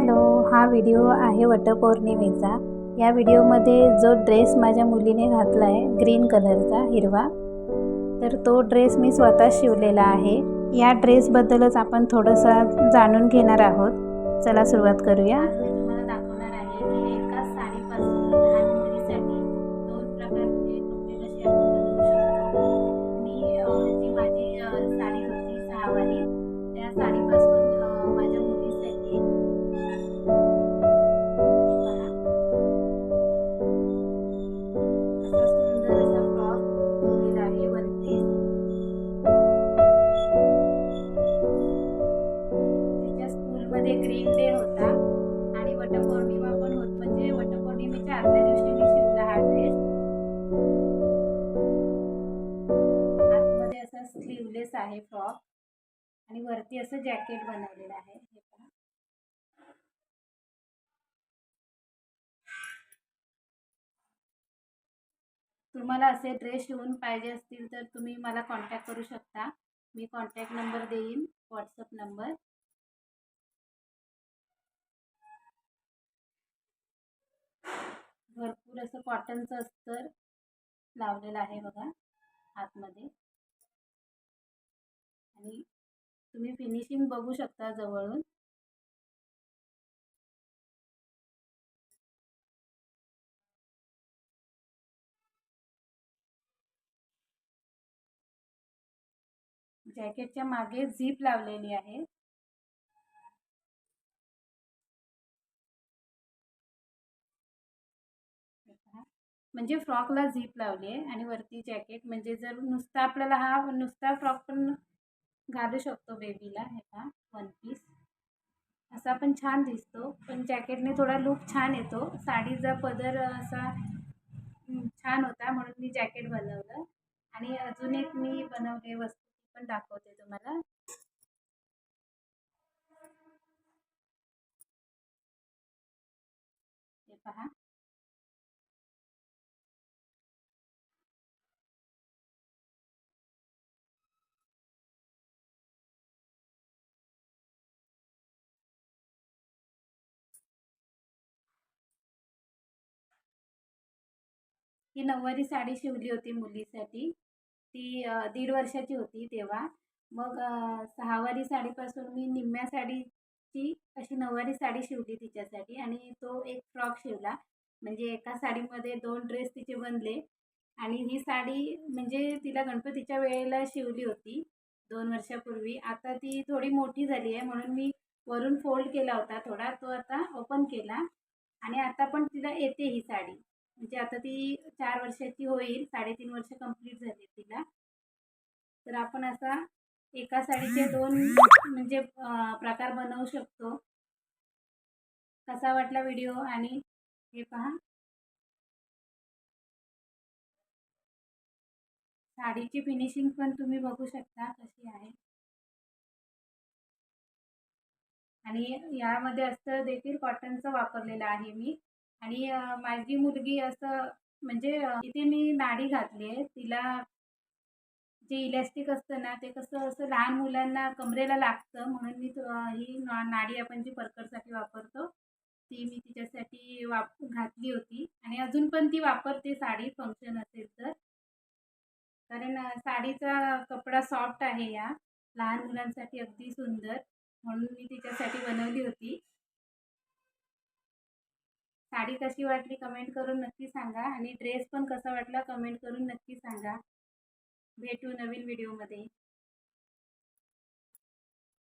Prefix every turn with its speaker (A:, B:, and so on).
A: Hello हा video आहे वटपौर्णिमेचा. या व्हिडिओमध्ये जो ड्रेस माझ्या मुलीने घातला आहे ग्रीन कलरचा हिरवा तर तो ड्रेस मी स्वतः शिवलेला आहे. या ड्रेसबद्दलच आपण थोडंसं जाणून घेणार आहोत. चला सुरुवात करूया. आहे फ्रॉक. आणि वरती असं जॅकेट बनवलेलं आहे हे पहा. तुम्हाला असे ड्रेस शिवून पाहिजे असतील तर तुम्ही मला कॉन्टॅक्ट करू शकता. मी कॉन्टॅक्ट नंबर देईन व्हॉट्सअप नंबर भरपूर असं कॉटनचं अस्तर लावलेलं आहे बघा आतमध्ये. आणि तुम्ही फिनिशिंग बघू शकता जवळून. जॅकेटच्या मागे झीप लावलेली आहे. म्हणजे फ्रॉकला झीप लावली आहे आणि वरती जॅकेट म्हणजे जर नुसता आपल्याला हा नुसता फ्रॉक पण घालू शकतो बेबीला हे वन पीस असा पण छान दिसतो पण जॅकेटने थोडा लुक छान येतो. साडीचा पदर असा छान होता म्हणून मी जॅकेट बनवलं. आणि अजून एक मी बनवले वस्तू पण दाखवते तुम्हाला. हे पहा. ही नऊवारी साडी शिवली होती मुलीसाठी. ती दीड वर्षाची होती तेव्हा. मग सहावारी साडीपासून मी निम्म्या साडीची अशी नऊवारी साडी शिवली तिच्यासाठी आणि तो एक फ्रॉक शिवला. म्हणजे एका साडीमध्ये दोन ड्रेस तिचे बनले आणि ही साडी म्हणजे तिला गणपतीच्या वेळेला शिवली होती दोन वर्षापूर्वी. आता ती थोडी मोठी झाली आहे म्हणून मी वरून फोल्ड केला होता थोडा. तो आता ओपन केला आणि आता पण तिला येते ही साडी. म्हणजे आता ती चार वर्षाची होईल साडेतीन वर्ष कंप्लीट झाली तिला. तर आपण असा एका साडीचे दोन म्हणजे प्रकार बनवू शकतो. कसा वाटला व्हिडिओ आणि हे पहा. साडीची फिनिशिंग पण तुम्ही बघू शकता कशी आहे. आणि यामध्ये असतं देखील कॉटनचं वापरलेलं आहे मी. आणि माझी मुलगी असं म्हणजे इथे मी नाडी घातली आहे. तिला जे इलॅस्टिक असतं ना ते कसं असं लहान मुलांना कमरेला लागतं. म्हणून मी ही नाडी आपण जी परकरसाठी वापरतो ती मी तिच्यासाठी वाप घातली होती. आणि अजून पण ती वापरते. साडी फंक्शन असेल तर. कारण साडीचा कपडा सॉफ्ट आहे या. लहान मुलांसाठी अगदी सुंदर. म्हणून मी तिच्यासाठी बनवली होती. साडी कशी वाटली कमेंट करून नक्की सांगा आणि ड्रेस पण कसा वाटला कमेंट करून नक्की सांगा. भेटू नवीन व्हिडिओमध्ये